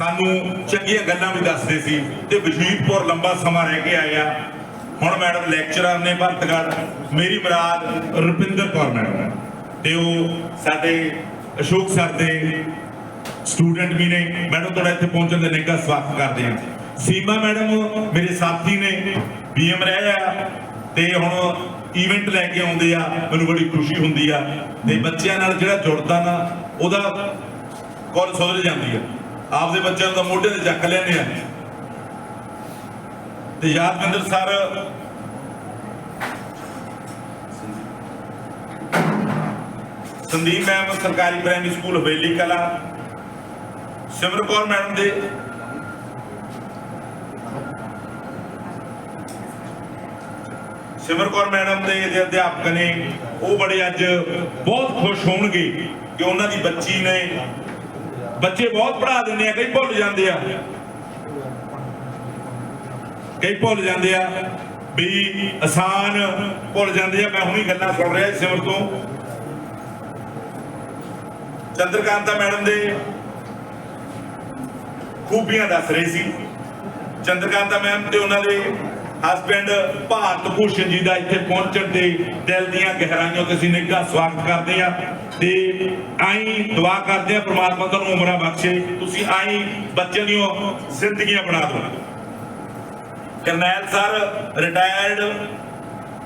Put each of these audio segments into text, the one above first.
ਸਾਨੂੰ ਚੰਗੀਆਂ ਗੱਲਾਂ ਵੀ ਦੱਸਦੇ ਸੀ ਤੇ ਵਜੀਦਪੁਰ ਲੰਬਾ ਸਮਾਂ ਰਹਿ ਕੇ ਆਇਆ। ਹੁਣ ਮੈਡਮ ਲੈਕਚਰਰ ਨੇ ਭਰਤਗੜ੍ਹ ਮੇਰੀ ਮੁਰਾਦ ਰੁਪਿੰਦਰ ਕੌਰ ਮੈਡਮ ਹੈ। ਤੇ ਉਹ ਸਾਡੇ ਅਸ਼ੋਕ ਸਰ ਦੇ ਸਟੂਡੈਂਟ ਵੀ ਨੇ। ਮੈਡਮ ਤੁਹਾਡਾ ਇੱਥੇ ਪਹੁੰਚਣ ਦੇ ਨਿੱਘਾ ਸਵਾਗਤ ਕਰਦੇ ਹਾਂ। ਸੀਮਾ ਮੈਡਮ, ਮੇਰੇ ਸਾਥੀ ਨੇ ਬੀਐਮ ਰਹਿ ਆ ਤੇ ਹੁਣ ਇਵੈਂਟ ਲੈ ਕੇ ਆਉਂਦੇ ਆ। ਮੈਨੂੰ ਬੜੀ ਖੁਸ਼ੀ ਹੁੰਦੀ ਆ। ਤੇ ਬੱਚਿਆਂ ਨਾਲ ਜਿਹੜਾ ਜੁੜਦਾ ਨਾ, ਉਹਦਾ ਕੋਲ ਸੁਧਰ ਜਾਂਦੀ ਆ। ਆਪਦੇ ਬੱਚਿਆਂ ਨੂੰ ਤਾਂ ਮੋਢੇ ਤੇ ਚੱਕ ਲੈਂਦੇ ਆ। ਤੇ ਯਾਦਵਿੰਦਰ ਸਰ, ਸੰਦੀਪ ਮੈਮ, ਸਰਕਾਰੀ ਪ੍ਰਾਇਮਰੀ ਸਕੂਲ ਹਵੇਲੀ ਕਲਾ। ਸਿਮਰ ਕੌਰ ਮੈਡਮ ਦੇ ਸਿਮਰ ਕੌਰ ਮੈਡਮ ਦੇ ਜਿਹੜੇ ਅਧਿਆਪਕ ਨੇ, ਉਹ ਬੜੇ ਅੱਜ ਬਹੁਤ ਖੁਸ਼ ਹੋਣਗੇ ਕਿ ਉਹਨਾਂ ਦੀ ਬੱਚੀ ਨੇ ਬੱਚੇ ਬਹੁਤ ਪੜ੍ਹਾ ਦਿੰਦੇ ਆ, ਕਈ ਭੁੱਲ ਜਾਂਦੇ ਆ। ਕਈ ਭੁੱਲ ਜਾਂਦੇ ਆ ਵੀ ਆਸਾਨ ਭੁੱਲ ਜਾਂਦੇ ਆ। ਮੈਂ ਹੁਣੀ ਗੱਲਾਂ ਸੁਣ ਰਿਹਾ ਸੀ ਸਿਮਰ ਤੋਂ। ਚੰਦਰਕਾਂਤਾ ਮੈਡਮ ਦੇ ਖੂਬੀਆਂ ਦੱਸ ਰਹੇ ਸੀ। ਚੰਦਰਕਾਂਤਾ ਮੈਮ ਤੇ ਉਹਨਾਂ ਦੇ ਹਸਬੰਡ ਭਾਰਤ ਭੂਸ਼ਣ ਜੀ ਦਾ ਇੱਥੇ ਪਹੁੰਚਣ ਤੇ ਦਿਲ ਦੀਆਂ ਗਹਿਰਾਈਆਂ ਤੋਂ ਅਸੀਂ ਨਿੱਘਾ ਸਵਾਗਤ ਕਰਦੇ ਆ। ਤੇ ਆਈ ਦੁਆ ਕਰਦੇ ਆ ਪ੍ਰਮਾਤਮਾ ਤੁਹਾਨੂੰ ਉਮਰਾਂ ਬਖਸ਼ੇ। ਤੁਸੀਂ ਆਈ ਬੱਚਿਆਂ ਦੀਆਂ ਜ਼ਿੰਦਗੀਆਂ ਬਣਾ ਦਿਓ। Karnail sir retired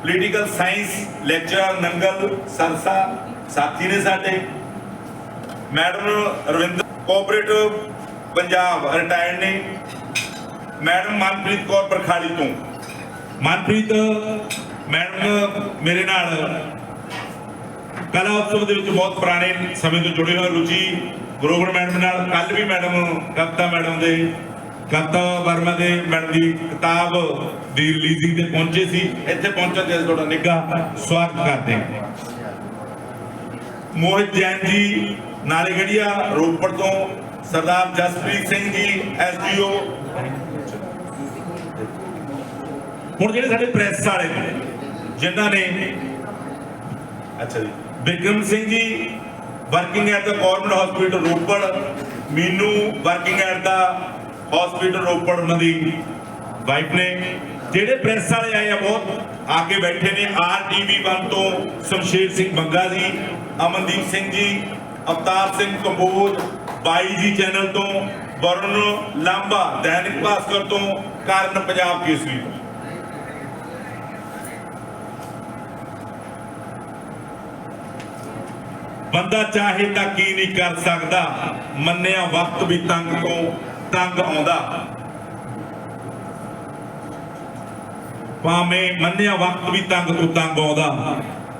political science lecturer Nangal Sarsa, ਸਾਥੀ ਨੇ ਸਾਡੇ। Madam Ravinder cooperative Punjab retired ਨੇ। ਮੈਡਮ ਮਨਪ੍ਰੀਤ ਕੌਰ ਬਰਖਾਲੀ ਤੋਂ। ਮਨਪ੍ਰੀਤ, ਮੈਡਮ ਮੇਰੇ ਨਾਲ ਕਲਾ ਉਤਸਵ ਦੇ ਵਿੱਚ ਬਹੁਤ ਪੁਰਾਣੇ ਸਮੇਂ ਤੋਂ ਜੁੜੇ ਹੋਏ ਰੁਚੀ ਗਰੋਵਰ ਮੈਡਮ ਨਾਲ ਕੱਲ ਵੀ ਮੈਡਮ ਕਵਿਤਾ ਮੈਡਮ ਦੇ ਕਵਿਤਾ ਵਰਮਾ ਦੇ ਮੈਡਮ ਦੀ ਕਿਤਾਬ ਦੀ ਰਿਲੀਜ਼ਿੰਗ ਤੇ ਪਹੁੰਚੇ ਸੀ। ਇੱਥੇ ਪਹੁੰਚਣ ਤੇ ਤੁਹਾਡਾ ਨਿੱਘਾ ਸਵਾਗਤ ਕਰਦੇ ਹਾਂ। ਮੋਹਿਤ ਜੈਨ ਜੀ ਨਾਲੇਗੜੀਆ ਰੋਪੜ ਤੋਂ ਸਰਦਾਰ ਜਸਪ੍ਰੀਤ ਸਿੰਘ ਜੀ ਐਸਡੀਓ ਹੁਣ ਜਿਹੜੇ ਸਾਡੇ ਪ੍ਰੈਸ ਵਾਲੇ ਨੇ, ਜਿਨ੍ਹਾਂ ਨੇ ਅੱਛਾ ji. Bikram Singh ji working at the government hospital Ropar. Meenu working at the hospital Ropar ਉਹਨਾਂ ਦੀ ਵਾਈਫ ਨੇ ਜਿਹੜੇ ਪ੍ਰੈਸ ਵਾਲੇ ਆਏ ਆ ਬਹੁਤ, ਆ ਕੇ ਬੈਠੇ ਨੇ। ਆਰਟੀਵੀ 1 ਤੋਂ ਸ਼ਮਸ਼ੇਰ ਸਿੰਘ ਬੰਗਾ ਜੀ, ਅਮਨਦੀਪ ਸਿੰਘ ਜੀ, ਅਵਤਾਰ ਸਿੰਘ ਕੰਬੋਜ, ਬਾਈ ਜੀ ਚੈਨਲ ਤੋਂ, ਵਰੁਣ ਲਾਂਬਾ, ਦੈਨਿਕ ਭਾਸਕਰ ਤੋਂ, ਕਾਰਨ ਪੰਜਾਬ ਕੇਸਰੀ ਤੋਂ। ਬੰਦਾ ਚਾਹੇ ਤਾਂ ਕੀ ਨਹੀਂ ਕਰ ਸਕਦਾ, ਮੰਨਿਆ ਵਕਤ ਵੀ ਤੰਗ ਤੋਂ ਤੰਗ ਆਉਂਦਾ। ਭਾਵੇਂ ਮੰਨਿਆ ਵਕਤ ਵੀ ਤੰਗ ਤੋਂ ਤੰਗ ਆਉਂਦਾ,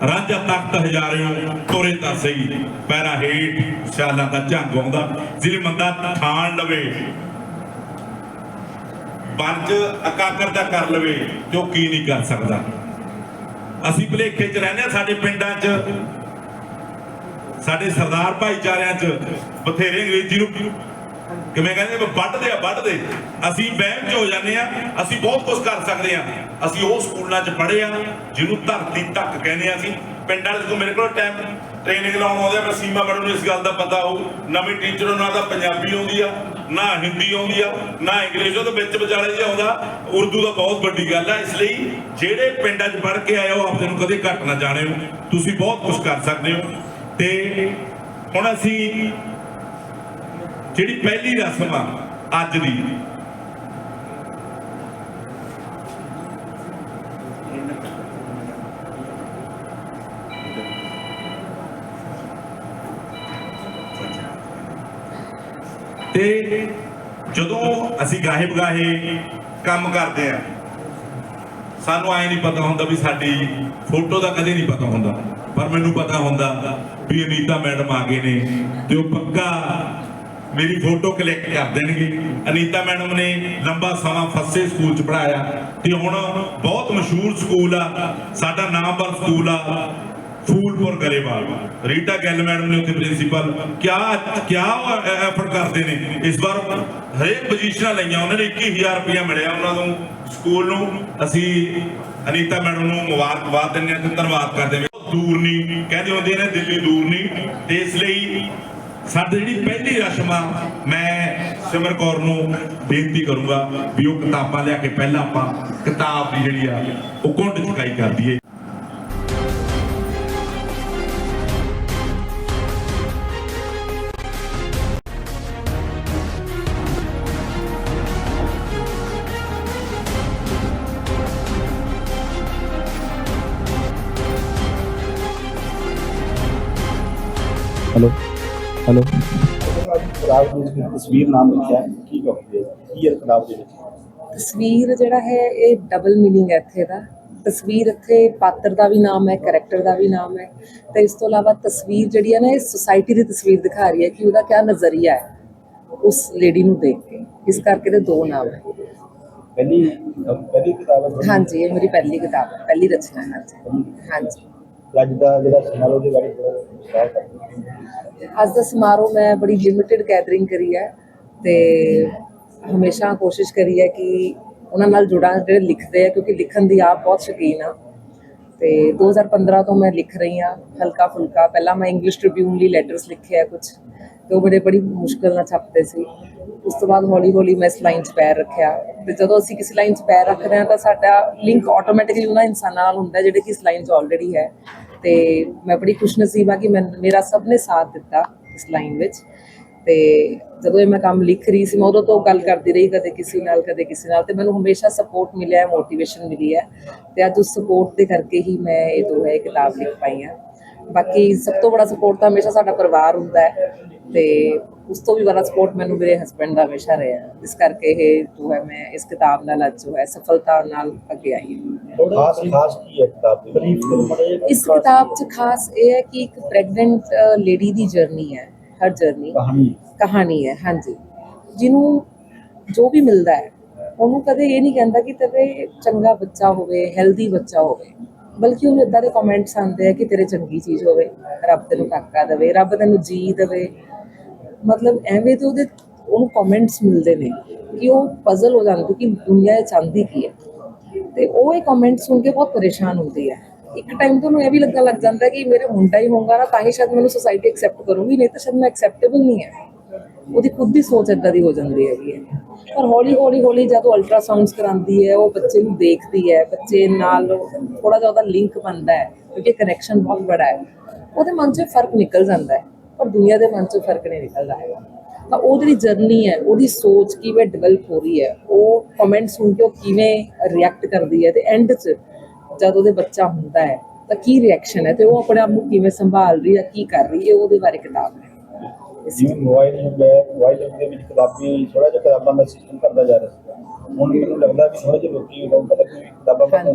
ਰਾਂਝਾ ਤਖਤ ਹਜ਼ਾਰਿਓ ਤੋਰੇ ਤਾਂ ਸਹੀ, ਪੈਰਾ ਹੇਠ ਸ਼ਾਲਾਂ ਦਾ ਝੰਗ ਆਉਂਦਾ। ਜਿਹੜੇ ਬੰਦਾ ਥਾਣ ਲਵੇ ਬੰਜ ਅਕਾਕਰ ਦਾ ਕਰ ਲਵੇ, ਜੋ ਕੀ ਨਹੀਂ ਕਰ ਸਕਦਾ। ਅਸੀਂ ਭਲੇਖੇ 'ਚ ਰਹਿੰਦੇ ਆ ਸਾਡੇ ਪਿੰਡਾਂ 'ਚ ਸਾਡੇ ਸਰਦਾਰ ਭਾਈਚਾਰਿਆਂ 'ਚ ਬਥੇਰੇ ਅੰਗਰੇਜ਼ੀ ਨੂੰ ਕਿਵੇਂ ਕਹਿੰਦੇ ਵੱਢਦੇ ਆ, ਵੱਢਦੇ। ਅਸੀਂ ਵਹਿਮ 'ਚ ਹੋ ਜਾਂਦੇ ਆ, ਅਸੀਂ ਬਹੁਤ ਕੁਝ ਕਰ ਸਕਦੇ ਆ। ਅਸੀਂ ਉਹ ਸਕੂਲਾਂ 'ਚ ਪੜ੍ਹੇ ਆ, ਜਿਹਨੂੰ ਧਰਤੀ ਤੱਕ ਕਹਿੰਦੇ ਆ ਅਸੀਂ। ਪਿੰਡਾਂ ਦੇ ਮੇਰੇ ਕੋਲ ਟਾਈਮ ਟ੍ਰੇਨਿੰਗ ਲਾਉਣ ਆਉਂਦੇ ਮੈਂ ਸੀਮਾ ਮੈਡਮ ਨੂੰ ਇਸ ਗੱਲ ਦਾ ਪਤਾ ਹੋਊ। ਨਵੇਂ ਟੀਚਰ ਉਹਨਾਂ ਤਾਂ ਪੰਜਾਬੀ ਆਉਂਦੀ ਆ, ਨਾ ਹਿੰਦੀ ਆਉਂਦੀ ਆ, ਨਾ ਇੰਗਲਿਸ਼ ਉਹਦੇ ਵਿੱਚ ਵਿਚਾਲੇ ਜਿਹਾ ਆਉਂਦਾ। ਉਰਦੂ ਦਾ ਬਹੁਤ ਵੱਡੀ ਗੱਲ ਆ, ਇਸ ਲਈ ਜਿਹੜੇ ਪਿੰਡਾਂ 'ਚ ਪੜ੍ਹ ਕੇ ਆਏ ਹੋ ਆਪਦੇ ਨੂੰ ਕਦੇ ਘੱਟ ਨਾ ਜਾਣਿਓ। ਤੁਸੀਂ ਬਹੁਤ ਕੁਝ ਕਰ ਸਕਦੇ ਹੋ। ਤੇ ਹੁਣ ਅਸੀਂ ਜਿਹੜੀ ਪਹਿਲੀ ਰਸਮ ਆ, ਅੱਜ ਦੀ। ਤੇ ਜਦੋਂ ਅਸੀਂ ਗਾਹੇ ਬਗਾਹੇ ਕੰਮ ਕਰਦੇ ਆ, ਸਾਨੂੰ ਆਏ ਨਹੀਂ ਪਤਾ ਹੁੰਦਾ ਵੀ ਸਾਡੀ ਫੋਟੋ ਦਾ ਕਦੇ ਨਹੀਂ ਪਤਾ ਹੁੰਦਾ। ਪਰ ਮੈਨੂੰ ਪਤਾ ਹੁੰਦਾ ਵੀ ਅਨੀਤਾ ਮੈਡਮ ਆ ਗਏ ਨੇ ਤੇ ਉਹ ਪੱਕਾ ਮੇਰੀ ਫੋਟੋ ਕਲੈਕਟ ਕਰ ਦੇਣਗੇ। ਅਨੀਤਾ ਮੈਡਮ ਨੇ ਲੰਬਾ ਸਮਾਂ ਫੱਸੇ ਸਕੂਲ ਚ ਪੜਾਇਆ ਤੇ ਹੁਣ ਬਹੁਤ ਮਸ਼ਹੂਰ ਸਕੂਲ ਆ, ਸਾਡਾ ਨਾਮਵਰ ਸਕੂਲ ਆ, ਫੂਲਪੁਰ ਗਰੇਵਾਲ। ਰੀਟਾ ਗਿੱਲ ਮੈਡਮ ਨੇ ਉੱਥੇ ਪ੍ਰਿੰਸੀਪਲ ਕਿਆ ਕਿਆ ਐਫਰਟ ਕਰਦੇ ਨੇ? ਇਸ ਵਾਰ ਹਰੇਕ ਪੋਜੀਸ਼ਨਾਂ ਲਈਆਂ, ਉਹਨਾਂ ਨੇ 21000 ਰੁਪਇਆ ਮਿਲਿਆ ਉਹਨਾਂ ਨੂੰ ਸਕੂਲ ਨੂੰ। ਅਸੀਂ ਅਨੀਤਾ ਮੈਡਮ ਨੂੰ ਮੁਬਾਰਕਬਾਦ ਦਿੰਦੇ ਹਾਂ ਤੇ ਧੰਨਵਾਦ ਕਰਦੇ ਹਾਂ। ਦੂਰ ਨਹੀਂ, ਕਹਿੰਦੇ ਹੁੰਦੇ ਨੇ ਦਿੱਲੀ ਦੂਰ ਨਹੀਂ। ਤੇ ਇਸ ਲਈ ਸਾਡੀ ਜਿਹੜੀ ਪਹਿਲੀ ਰਸਮ ਆ, ਮੈਂ ਸਿਮਰ ਕੌਰ ਨੂੰ ਬੇਨਤੀ ਕਰੂੰਗਾ ਵੀ ਉਹ ਕਿਤਾਬਾਂ ਲਿਆ ਕੇ ਪਹਿਲਾਂ ਆਪਾਂ ਕਿਤਾਬ ਦੀ ਜਿਹੜੀ ਆ, ਉਹ ਕੁੰਡ ਚੁਕਾਈ ਕਰ ਦਈਏ। Hello hello. ਕਿਤਾਬ ਦੇ ਵਿੱਚ ਤਸਵੀਰ ਨਾਮ ਲਿਖਿਆ ਹੈ ਕੀ ਕਹੋਗੇ? ਕੀ ਹੈ ਕਿਤਾਬ ਦੇ ਵਿੱਚ? ਤਸਵੀਰ ਜਿਹੜਾ ਹੈ ਇਹ ਡਬਲ ਮੀਨਿੰਗ ਹੈ ਇੱਥੇ ਦਾ। ਤਸਵੀਰ ਇੱਥੇ ਪਾਤਰ ਦਾ ਵੀ ਨਾਮ ਹੈ ਕੈਰੈਕਟਰ ਦਾ ਵੀ ਨਾਮ ਹੈ। ਤੇ ਇਸ ਤੋਂ ਇਲਾਵਾ ਤਸਵੀਰ ਜਿਹੜੀ ਹੈ ਨਾ ਇਹ ਸੁਸਾਇਟੀ ਦੀ ਤਸਵੀਰ ਦਿਖਾ ਰਹੀ ਹੈ ਕਿ ਉਹਦਾ ਕਿਆ ਨਜ਼ਰੀਆ ਹੈ ਉਸ ਲੇਡੀ ਨੂੰ ਦੇਖ ਕੇ। ਇਸ ਕਰਕੇ ਤੇ ਦੋ ਨਾਮ ਹੈ। ਪਹਿਲੀ ਅਹ ਪਹਿਲੀ ਕਿਤਾਬ ਹੈ। ਤੁਹਾਡੀ? ਹਾਂਜੀ ਇਹ ਮੇਰੀ ਪਹਿਲੀ ਕਿਤਾਬ ਹੈ ਪਹਿਲੀ ਰਚਨਾ ਹੈ। ਹਾਂਜੀ। ਹਾਂਜੀ। ਅੱਜ ਦਾ ਜਿਹੜਾ ਸਮਾਰੋਹ ਦੇ ਬਾਰੇ ਥੋੜ੍ਹਾ ਵਿਸਥਾਰ ਅੱਜ ਦਾ ਸਮਾਰੋਹ ਮੈਂ ਬੜੀ ਲਿਮਿਟਿਡ ਗੈਦਰਿੰਗ ਕਰੀ ਹੈ ਤੇ ਹਮੇਸ਼ਾ ਕੋਸ਼ਿਸ਼ ਕਰੀ ਹੈ ਕਿ ਉਹਨਾਂ ਨਾਲ ਜੁੜਾਂ ਜਿਹੜੇ ਲਿਖਦੇ ਆ, ਕਿਉਂਕਿ ਲਿਖਣ ਦੀ ਆਪ ਬਹੁਤ ਸ਼ੌਕੀਨ ਆ। ਤੇ 2015 ਤੋਂ ਮੈਂ ਲਿਖ ਰਹੀ ਹਾਂ ਹਲਕਾ ਫੁਲਕਾ ਪਹਿਲਾਂ ਮੈਂ ਇੰਗਲਿਸ਼ ਟ੍ਰਿਬਿਊਨ ਲਈ ਲੈਟਰਸ ਲਿਖੇ ਆ ਕੁਝ ਤੇ ਉਹ ਬੜੇ ਬੜੀ ਮੁਸ਼ਕਲ ਨਾਲ ਛਪਦੇ ਸੀ। ਉਸ ਤੋਂ ਬਾਅਦ ਹੌਲੀ ਹੌਲੀ ਮੈਂ ਇਸ ਲਾਈਨ 'ਚ ਪੈਰ ਰੱਖਿਆ। ਤੇ ਜਦੋਂ ਅਸੀਂ ਕਿਸੇ ਲਾਈਨ 'ਚ ਪੈਰ ਰੱਖਦੇ ਹਾਂ ਤਾਂ ਸਾਡਾ ਲਿੰਕ ਆਟੋਮੈਟਿਕਲੀ ਉਹਨਾਂ ਇਨਸਾਨਾਂ ਨਾਲ ਹੁੰਦਾ ਜਿਹੜੇ ਕਿ ਇਸ ਲਾਈਨ 'ਚ ਆਲਰੇਡੀ ਹੈ। ਤੇ ਮੈਂ ਬੜੀ ਖੁਸ਼ਨਸੀਬ ਆ ਕਿ ਮੈਂ, ਮੇਰਾ ਸਭ ਨੇ ਸਾਥ ਦਿੱਤਾ ਇਸ ਲਾਈਨ ਵਿੱਚ। ਤੇ ਜਦੋਂ ਇਹ ਮੈਂ ਕੰਮ ਲਿਖ ਰਹੀ ਸੀ, ਮੈਂ ਉਦੋਂ ਤੋਂ ਗੱਲ ਕਰਦੀ ਰਹੀ, ਕਦੇ ਕਿਸੇ ਨਾਲ, ਕਦੇ ਕਿਸੇ ਨਾਲ। ਤੇ ਮੈਨੂੰ ਹਮੇਸ਼ਾ ਸਪੋਰਟ ਮਿਲਿਆ ਹੈ ਮੋਟੀਵੇਸ਼ਨ ਮਿਲੀ ਹੈ। ਤੇ ਅੱਜ ਉਸ ਸਪੋਰਟ ਦੇ ਕਰਕੇ ਹੀ ਮੈਂ ਇਹ ਜੋ ਹੈ ਕਿਤਾਬ ਲਿਖ ਪਾਈ ਹਾਂ। ਬਾਕੀ ਸਭ ਤੋਂ ਬੜਾ ਸਪੋਰਟ ਤਾਂ ਹਮੇਸ਼ਾ ਸਾਡਾ ਪਰਿਵਾਰ ਹੁੰਦਾ ਹੈ। ਤੇ ਉਸ ਤੋਂ ਵੀ ਬੜਾ ਸਪੋਰਟ ਮੈਨੂੰ ਮੇਰੇ ਹਸਬੰਡ ਦਾ ਹਮੇਸ਼ਾ ਰਿਹਾ ਹੈ। ਇਸ ਕਰਕੇ ਇਹ ਜੋ ਹੈ ਮੈਂ ਇਸ ਕਿਤਾਬ ਨਾਲ ਅੱਜ ਜੋ ਹੈ ਸਫਲਤਾ ਨਾਲ ਅੱਗੇ ਆਈ ਹਾਂ। ਖਾਸ ਖਾਸ ਕੀ ਹੈ ਕਿਤਾਬ ਦੇ? ਬਰੀਫ ਇਸ ਕਿਤਾਬ 'ਚ ਖਾਸ ਇਹ ਹੈ ਕਿ ਇੱਕ ਪ੍ਰੈਗਨੈਂਟ ਲੇਡੀ ਦੀ ਜਰਨੀ ਹੈ ਹਰ ਜਰਨੀ ਕਹਾਣੀ। ਕਹਾਣੀ ਹੈ ਹਾਂਜੀ। ਜਿਹਨੂੰ ਜੋ ਵੀ ਮਿਲਦਾ ਹੈ ਉਹਨੂੰ ਕਦੇ ਇਹ ਨਹੀਂ ਕਹਿੰਦਾ ਕਿ ਤੇਰੇ ਚੰਗਾ ਬੱਚਾ ਹੋਵੇ ਹੈਲਦੀ ਬੱਚਾ ਹੋਵੇ। ਬਲਕਿ ਉਹਨੂੰ ਇਦਾਂ ਦੇ ਕਮੈਂਟਸ ਆਉਂਦੇ ਆ ਕਿ ਤੇਰੇ ਚੰਗੀ ਚੀਜ਼ ਹੋਵੇ ਰੱਬ ਤੈਨੂੰ ਕਾਕਾ ਦੇਵੇ ਰੱਬ ਤੈਨੂੰ ਜੀ ਦੇਵੇ। ਮਤਲਬ ਐਵੇਂ ਤੇ ਉਹਦੇ ਉਹਨੂੰ ਕਮੈਂਟਸ ਮਿਲਦੇ ਨੇ ਕਿ ਉਹ ਪਜ਼ਲ ਹੋ ਜਾਂਦੀ ਕਿ ਦੁਨੀਆ ਇਹ ਚਾਹੁੰਦੀ ਕੀ ਹੈ। ਤੇ ਉਹ ਇਹ ਕਮੈਂਟ ਸੁਣ ਕੇ ਬਹੁਤ ਪਰੇਸ਼ਾਨ ਹੁੰਦੀ ਹੈ। ਇੱਕ ਟਾਈਮ ਤੋਂ ਉਹਨੂੰ ਇਹ ਵੀ ਲੱਗਣ ਲੱਗ ਜਾਂਦਾ ਕਿ ਮੇਰੇ ਮੁੰਡਾ ਹੀ ਹੋਊਗਾ ਨਾ, ਤਾਂ ਹੀ ਸ਼ਾਇਦ ਮੈਨੂੰ ਸੋਸਾਇਟੀ ਐਕਸੈਪਟ ਕਰੂਗੀ, ਨਹੀਂ ਤਾਂ ਸ਼ਾਇਦ ਮੈਂ ਐਕਸੈਪਟੇਬਲ ਨਹੀਂ ਹੈ। ਉਹਦੀ ਖੁਦ ਦੀ ਸੋਚ ਇਦਾਂ ਦੀ ਹੋ ਜਾਂਦੀ ਹੈਗੀ ਹੈ। ਪਰ ਹੌਲੀ ਹੌਲੀ ਹੌਲੀ ਜਦੋਂ ਅਲਟਰਾਸਾਊਂਡਸ ਕਰਾਉਂਦੀ ਹੈ, ਉਹ ਬੱਚੇ ਨੂੰ ਦੇਖਦੀ ਹੈ, ਬੱਚੇ ਨਾਲ ਥੋੜਾ ਜਿਹਾ ਉਹਦਾ ਲਿੰਕ ਬਣਦਾ ਹੈ, ਕਿਉਂਕਿ ਕਨੈਕਸ਼ਨ ਬਹੁਤ ਬੜਾ ਹੈ। ਉਹਦੇ ਮਨ 'ਚ ਫ਼ਰਕ ਨਿਕਲ ਜਾਂਦਾ ਹੈ। ਪਰ ਦੁਨੀਆ ਦੇ ਮਨ 'ਚ ਫ਼ਰਕ ਨਹੀਂ ਨਿਕਲਦਾ ਹੈਗਾ। ਤਾਂ ਉਹ ਜਿਹੜੀ ਜਰਨੀ ਹੈ ਉਹਦੀ ਸੋਚ ਕਿਵੇਂ ਡਿਵੈਲਪ ਹੋ ਰਹੀ ਹੈ ਉਹ ਕਮੈਂਟ ਸੁਣ ਕੇ ਉਹ ਕਿਵੇਂ ਰਿਐਕਟ ਕਰਦੀ ਹੈ ਤੇ ਐਂਡ 'ਚ ਜਦ ਉਹਦੇ ਬੱਚਾ ਹੁੰਦਾ ਹੈ ਤਾਂ ਕੀ ਰਿਐਕਸ਼ਨ ਹੈ ਤੇ ਉਹ ਆਪਣੇ ਆਪ ਨੂੰ ਕਿਵੇਂ ਸੰਭਾਲ ਰਹੀ ਹੈ ਕੀ ਕਰ ਰਹੀ ਹੈ ਉਹਦੇ ਬਾਰੇ ਕਿਤਾਬ ਹੈ। ਜਿਵੇਂ ਮੋਬਾਈਲ ਹੁੰਦਾ ਹੈ ਮੋਬਾਈਲ ਦੇ ਵਿੱਚ ਕਿਤਾਬੀ ਥੋੜਾ ਜਿਹਾ ਕਿਤਾਬਾਂ ਦਾ ਸਿਸਟਮ ਕਰਦਾ ਜਾ ਰਿਹਾ ਸੀ ਹੁਣ ਮੈਨੂੰ ਲੱਗਦਾ ਵੀ ਥੋੜੇ ਜਿਹੇ ਲੋਕੀ ਲੋਕ ਪਤਾ ਕਿ ਕਿਤਾਬਾਂ ਪੜ੍ਹਨ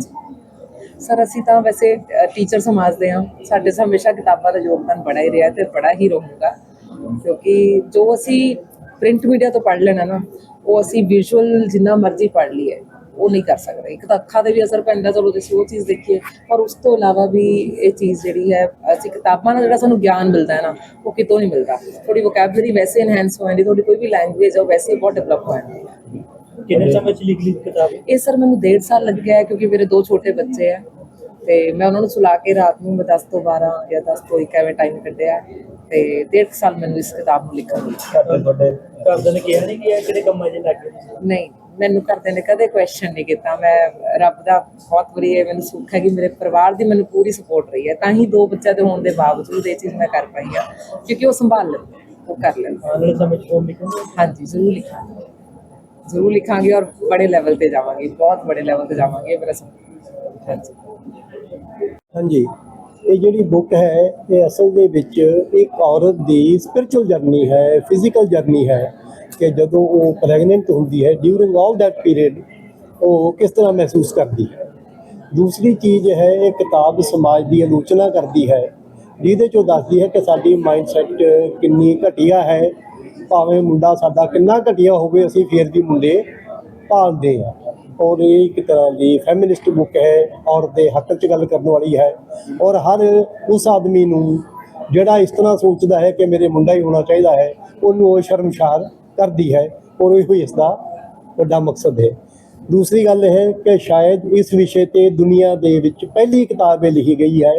ਸਰ ਅਸੀਂ ਤਾਂ ਵੈਸੇ ਟੀਚਰ ਸਮਾਜਦੇ ਹਾਂ। ਸਾਡੇ 'ਚ ਹਮੇਸ਼ਾ ਕਿਤਾਬਾਂ ਦਾ ਯੋਗਦਾਨ ਬੜਾ ਹੀ ਰਿਹਾ ਤੇ ਬੜਾ ਹੀ ਰਹੂਗਾ। ਕਿਉਂਕਿ ਜੋ ਅਸੀਂ ਪ੍ਰਿੰਟ ਮੀਡੀਆ ਤੋਂ ਪੜ੍ਹ ਲੈਣਾ ਨਾ ਉਹ ਅਸੀਂ ਵਿਜ਼ੂਅਲ ਜਿੰਨਾ ਮਰਜ਼ੀ ਪੜ੍ਹ ਲਈਏ ਉਹ ਨਹੀਂ ਕਰ ਸਕਦੇ। ਇੱਕ ਤਾਂ ਅੱਖਾਂ ਤੇ ਵੀ ਅਸਰ ਪੈਂਦਾ ਚਲੋ ਅਸੀਂ ਉਹ ਚੀਜ਼ ਦੇਖੀਏ ਪਰ ਉਸ ਤੋਂ ਇਲਾਵਾ ਵੀ ਇਹ ਚੀਜ਼ ਜਿਹੜੀ ਹੈ ਅਸੀਂ ਕਿਤਾਬਾਂ ਨਾਲ ਜਿਹੜਾ ਸਾਨੂੰ ਗਿਆਨ ਮਿਲਦਾ ਹੈ ਨਾ ਉਹ ਕਿਤੋਂ ਨਹੀਂ ਮਿਲਦਾ। ਥੋੜੀ ਵੋਕੈਬਲਰੀ ਵੈਸੇ ਇਨਹੈਂਸ ਹੋ ਜਾਂਦੀ ਤੁਹਾਡੀ ਕੋਈ ਵੀ ਲੈਂਗੁਏਜ ਹੈ ਵੈਸੇ ਬਹੁਤ ਡਿਵੈਲਪ ਹੋ ਜਾਂਦੀ ਹੈ। ਕਿੰਨੇ ਸਮੇਂ ਚ ਲਿਖ ਲਈ ਕਿਤਾਬ? ਇਹ ਸਰ ਮੈਨੂੰ ਡੇਢ ਸਾਲ ਲੱਗਿਆ ਕਿਉਂਕਿ ਮੇਰੇ ਦੋ ਛੋਟੇ ਬੱਚੇ ਆ ਤੇ ਮੈਂ ਉਹਨਾਂ ਨੂੰ ਸੁਲਾ ਕੇ ਰਾਤ ਨੂੰ ਮੈਂ 10 ਤੋਂ 12 ਜਾਂ 10 ਤੋਂ 1 ਐਵੇਂ ਟਾਈਮ ਕੱਢਿਆ ਤੇ ਡੇਢ ਕੁ ਸਾਲ ਮੈਨੂੰ ਇਸ ਕਿਤਾਬ ਨੂੰ ਲਿਖਣ ਲਈ ਘਰ ਦੇ ਤੁਹਾਡੇ ਘਰਦਿਆਂ ਨੇ ਕਿਹਾ ਨਹੀਂ ਕਿ ਇਹ ਕਿਹੜੇ ਕੰਮਾਂ 'ਚ ਲੱਗ ਗਏ ਨਹੀਂ ਮੈਨੂੰ ਘਰਦਿਆਂ ਨੇ ਕਦੇ ਕੁਐਸਚਨ ਨਹੀਂ ਕੀਤਾ। ਮੈਂ ਰੱਬ ਦਾ ਬਹੁਤ ਬੜੀ ਹੈ ਮੈਨੂੰ ਸੁੱਖ ਹੈ ਕਿ ਮੇਰੇ ਪਰਿਵਾਰ ਦੀ ਮੈਨੂੰ ਪੂਰੀ ਸਪੋਰਟ ਰਹੀ ਹੈ। ਤਾਂ ਹੀ ਦੋ ਬੱਚਿਆਂ ਦੇ ਹੋਣ ਦੇ ਬਾਵਜੂਦ ਇਹ ਚੀਜ਼ ਮੈਂ ਕਰ ਪਾਈ ਹਾਂ। ਕਿਉਂਕਿ ਉਹ ਸੰਭਾਲ ਲੈਂਦੇ ਉਹ ਕਰ ਲੈਂਦੇ ਵਾਲੇ ਸਮੇਂ ਫੋਨ ਲਿਖੋਗੇ ਹਾਂਜੀ ਜ਼ਰੂਰ ਲਿਖਾਂਗੇ। ਜ਼ਰੂਰ ਲਿਖਾਂਗੇ ਔਰ ਬੜੇ ਲੈਵਲ ਤੇ ਜਾਵਾਂਗੇ ਬਹੁਤ ਬੜੇ ਲੈਵਲ ਤੇ ਜਾਵਾਂਗੇ ਮੇਰਾ ਹਾਂਜੀ। ਹਾਂਜੀ। ਇਹ ਜਿਹੜੀ ਬੁੱਕ ਹੈ, ਇਹ ਅਸਲ ਦੇ ਵਿੱਚ ਇੱਕ ਔਰਤ ਦੀ ਸਪਿਰਚੁਅਲ ਜਰਨੀ ਹੈ ਫਿਜ਼ੀਕਲ ਜਰਨੀ ਹੈ ਕਿ ਜਦੋਂ ਉਹ ਪ੍ਰੈਗਨੈਂਟ ਹੁੰਦੀ ਹੈ ਡਿਊਰਿੰਗ ਆਲ ਦੈਟ ਪੀਰੀਅਡ ਉਹ ਕਿਸ ਤਰ੍ਹਾਂ ਮਹਿਸੂਸ ਕਰਦੀ ਹੈ। ਦੂਸਰੀ ਚੀਜ਼ ਹੈ, ਇਹ ਕਿਤਾਬ ਸਮਾਜ ਦੀ ਆਲੋਚਨਾ ਕਰਦੀ ਹੈ, ਜਿਹਦੇ ਚੋਂ ਦੱਸਦੀ ਹੈ ਕਿ ਸਾਡੀ ਮਾਈਂਡਸੈਟ ਕਿੰਨੀ ਘਟੀਆ ਹੈ, ਭਾਵੇਂ ਮੁੰਡਾ ਸਾਡਾ ਕਿੰਨਾ ਘਟੀਆ ਹੋਵੇ, ਅਸੀਂ ਫੇਰ ਵੀ ਮੁੰਡੇ ਭਾਲਦੇ ਆ ਔਰ ਇਹ ਇੱਕ ਤਰ੍ਹਾਂ ਦੀ ਫੈਮਿਨਿਸਟ ਬੁੱਕ ਹੈ ਔਰਤ ਦੇ ਹੱਕ 'ਚ ਗੱਲ ਕਰਨ ਵਾਲੀ ਹੈ। ਔਰ ਹਰ ਉਸ ਆਦਮੀ ਨੂੰ ਜਿਹੜਾ ਇਸ ਤਰ੍ਹਾਂ ਸੋਚਦਾ ਹੈ ਕਿ ਮੇਰੇ ਮੁੰਡਾ ਹੀ ਹੋਣਾ ਚਾਹੀਦਾ ਹੈ, ਉਹਨੂੰ ਉਹ ਸ਼ਰਮਸ਼ਾਰ ਕਰਦੀ ਹੈ ਔਰ ਇਹੋ ਹੀ ਇਸ ਦਾ ਵੱਡਾ ਮਕਸਦ ਹੈ। ਦੂਸਰੀ ਗੱਲ ਇਹ ਹੈ ਕਿ ਸ਼ਾਇਦ ਇਸ ਵਿਸ਼ੇ ਤੇ ਦੁਨੀਆ ਦੇ ਵਿੱਚ ਪਹਿਲੀ ਕਿਤਾਬ ਇਹ ਲਿਖੀ ਗਈ ਹੈ,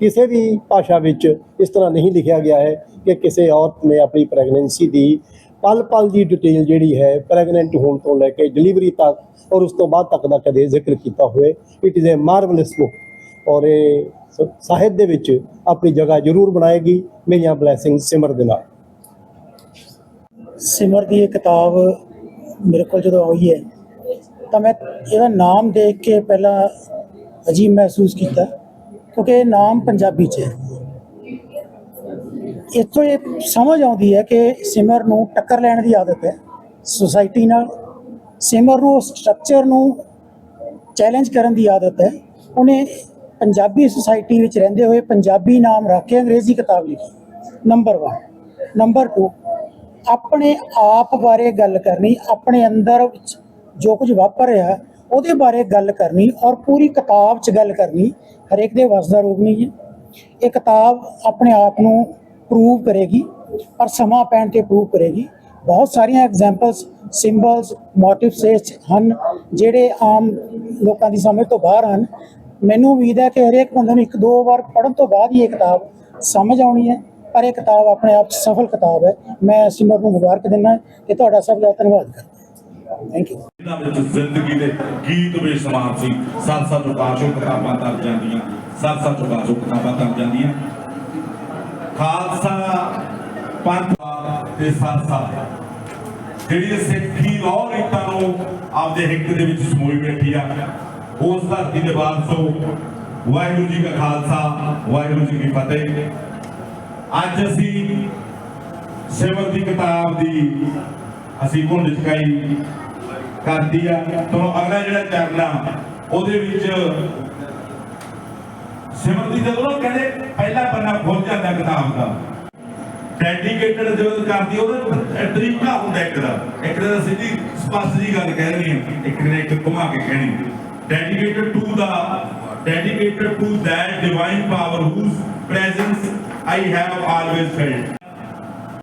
ਕਿਸੇ ਵੀ ਭਾਸ਼ਾ ਵਿੱਚ ਇਸ ਤਰ੍ਹਾਂ ਨਹੀਂ ਲਿਖਿਆ ਗਿਆ ਹੈ ਕਿ ਕਿਸੇ ਔਰਤ ਨੇ ਆਪਣੀ ਪ੍ਰੈਗਨੈਂਸੀ ਦੀ ਪਲ ਪਲ ਦੀ ਡਿਟੇਲ ਜਿਹੜੀ ਹੈ ਪ੍ਰੈਗਨੈਂਟ ਹੋਣ ਤੋਂ ਲੈ ਕੇ ਡਿਲੀਵਰੀ ਤੱਕ ਔਰ ਉਸ ਤੋਂ ਬਾਅਦ ਤੱਕ ਦਾ ਕਦੇ ਜ਼ਿਕਰ ਕੀਤਾ ਹੋਵੇ। It is a marvellous book ਔਰ ਇਹ ਸਾਹਿਤ ਦੇ ਵਿੱਚ ਆਪਣੀ ਜਗ੍ਹਾ ਜ਼ਰੂਰ ਬਣਾਏਗੀ। ਮੇਰੀਆਂ ਬਲੇਸਿੰਗ ਸਿਮਰ ਦੇ ਨਾਲ। ਸਿਮਰ ਦੀ ਇਹ ਕਿਤਾਬ ਮੇਰੇ ਕੋਲ ਜਦੋਂ ਆਈ ਹੈ, ਤਾਂ ਮੈਂ ਇਹਦਾ ਨਾਮ ਦੇਖ ਕੇ ਪਹਿਲਾਂ ਅਜੀਬ ਮਹਿਸੂਸ ਕੀਤਾ, ਕਿਉਂਕਿ ਇਹ ਨਾਮ ਪੰਜਾਬੀ 'ਚ ਹੈ। ਇੱਥੋਂ ਇਹ ਸਮਝ ਆਉਂਦੀ ਹੈ ਕਿ ਸਿਮਰ ਨੂੰ ਟੱਕਰ ਲੈਣ ਦੀ ਆਦਤ ਹੈ। ਸੁਸਾਇਟੀ ਨਾਲ ਸਿਮਰ ਨੂੰ ਸਟਰਕਚਰ ਨੂੰ ਚੈਲੰਜ ਕਰਨ ਦੀ ਆਦਤ ਹੈ। ਉਹਨੇ ਪੰਜਾਬੀ ਸੁਸਾਇਟੀ ਵਿੱਚ ਰਹਿੰਦੇ ਹੋਏ ਪੰਜਾਬੀ ਨਾਮ ਰੱਖ ਕੇ ਅੰਗਰੇਜ਼ੀ ਕਿਤਾਬ ਲਿਖੀ। ਨੰਬਰ 1 ਨੰਬਰ 2 ਆਪਣੇ ਆਪ ਬਾਰੇ ਗੱਲ ਕਰਨੀ, ਆਪਣੇ ਅੰਦਰ ਵਿੱਚ ਜੋ ਕੁਝ ਵਾਪਰ ਰਿਹਾ, ਉਹਦੇ ਬਾਰੇ ਗੱਲ ਕਰਨੀ ਔਰ ਪੂਰੀ ਕਿਤਾਬ 'ਚ ਗੱਲ ਕਰਨੀ ਹਰੇਕ ਦੇ ਵੱਸ ਦਾ ਰੋਗ ਨਹੀਂ ਹੈ। ਇਹ ਕਿਤਾਬ ਆਪਣੇ ਆਪ ਨੂੰ ਪ੍ਰੂਵ ਕਰੇਗੀ, ਪਰ ਸਮਾਂ ਪੈਣ ਤੇ ਪ੍ਰੂਵ ਕਰੇਗੀ। ਬਹੁਤ ਸਾਰੀਆਂ ਐਗਜ਼ਾਮਪਲਸ ਸਿੰਬਲਸ ਮੋਟਿਵਸ ਹਨ, ਜਿਹੜੇ ਆਮ ਲੋਕਾਂ ਦੀ ਸਮਝ ਤੋਂ ਬਾਹਰ ਹਨ। ਮੈਨੂੰ ਉਮੀਦ ਹੈ ਕਿ ਹਰੇਕ ਬੰਦੇ ਨੂੰ ਇੱਕ ਦੋ ਵਾਰ ਪੜ੍ਹਨ ਤੋਂ ਬਾਅਦ ਹੀ ਇਹ ਕਿਤਾਬ ਸਮਝ ਆਉਣੀ ਹੈ, ਪਰ ਇਹ ਕਿਤਾਬ ਆਪਣੇ ਆਪ 'ਚ ਸਫਲ ਕਿਤਾਬ ਹੈ। ਮੈਂ ਸਿਮਰ ਨੂੰ ਮੁਬਾਰਕ ਦਿੰਦਾ ਤੇ ਤੁਹਾਡਾ ਸਭ ਦਾ ਧੰਨਵਾਦ ਕਰਦਾ ਥੈਂਕ ਯੂ ਇਹਨਾਂ ਵਿੱਚ ਜ਼ਿੰਦਗੀ ਦੇ ਗੀਤ ਬੇਸ਼ੁਮਾਰ ਸੀ। ਸੱਤ ਸੱਤ ਪਾਸ਼ੋ ਕਿਤਾਬਾਂ ਤਰ ਜਾਂਦੀਆਂ। ਸੱਤ ਸੱਤ ਪਾਸ਼ੋ ਕਿਤਾਬਾਂ ਤਰ ਜਾਂਦੀਆਂ। ਖਾਲਸਾ ਪੰਥ ਤੇ ਸੰਸਾ ਜਿਹੜੀ ਸਿੱਖੀ ਲਾਹ ਰੀਤਾਂ ਨੂੰ ਆਪਦੇ ਹਿੱਕ ਦੇ ਵਿੱਚ ਸਮੋਈ ਬੈਠੀ ਆ, ਉਸ ਧਰਤੀ ਦੇ ਵਾਰਸੋ ਵਾਹਿਗੁਰੂ ਜੀ ਕਾ ਖਾਲਸਾ, ਵਾਹਿਗੁਰੂ ਜੀ ਕੀ ਫਤਿਹ। ਅੱਜ ਅਸੀਂ ਸਿਮਰ ਦੀ ਕਿਤਾਬ ਦੀ ਅਸੀਂ ਘੁੰਡ ਚਕਾਈ ਕਰਦੀ ਆ। ਤੁਹਾਨੂੰ ਅਗਲਾ ਜਿਹੜਾ ਚਰਨ ਆ ਉਹਦੇ ਵਿੱਚ ਸਿਮਰ ਦੀ ਜਦੋਂ ਨਾ ਕਹਿੰਦੇ ਪਹਿਲਾ ਪੰਨਾ ਖੁੱਲ ਜਾਂਦਾ ਕਿਤਾਬ ਦਾ। ਡੈਡੀਕੇਟਡ ਜਦੋਂ ਕਰਦੀ, ਉਹਦਾ ਤਰੀਕਾ ਹੁੰਦਾ ਇੱਕ ਦਾ। ਇੱਕ ਦਾ ਸਿੱਧੀ ਸਪਸ਼ਟ ਜੀ ਗੱਲ ਕਹਿਣੀ ਹੈ। ਇੱਕ ਨੇ ਇੱਕ ਘੁਮਾ ਕੇ ਕਹਿਣੀ। Dedicated to the dedicated to that divine power whose presence I have always felt